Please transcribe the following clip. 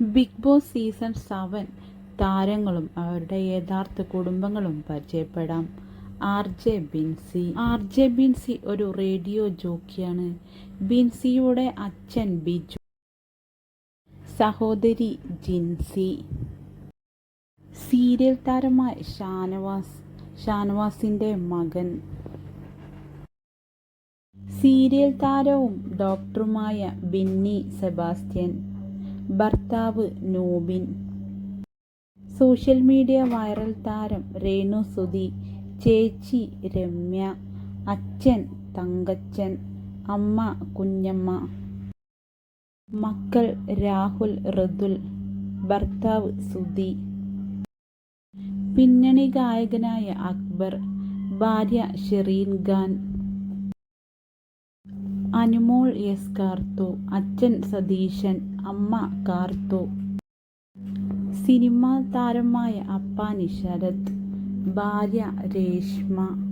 Big boss season seven താരങ്ങളും അവരുടെ യഥാർത്ഥ കുടുംബങ്ങളും പരിചയപ്പെടാം. R J Binsy. R J Binsy radio radio ജോക്കിയാണ്. ബിൻസിയുടെ അച്ഛൻ ബിജു. സഹോദരി ജിൻസി. സീരിയൽ താരമായ ഷാനവാസ് ഷാനവാസിന്റെ മകൻ. സീരിയൽ താരവും ഡോക്ടറുമായ ബിന്നി സെബാസ്റ്റ്യൻ. ഭർത്താവ് നോബിൻ. സോഷ്യൽ മീഡിയ വൈറൽ താരം രേണു സുധി ചേച്ചി രമ്യ അച്ഛൻ തങ്കച്ചൻ അമ്മ കുഞ്ഞമ്മ. മക്കൾ രാഹുൽ ഋതുൽ ഭർത്താവ് സുധി. പിന്നണി ഗായകനായ അക്ബർ ഭാര്യ ഷെറീൻ ഖാൻ അനുമോൾ എസ് കാർത്തു. അച്ഛൻ സതീശൻ അമ്മ കാർത്തു. സിനിമാ താരമായ അപ്പാനി ശരത്. ഭാര്യ രേഷ്മ.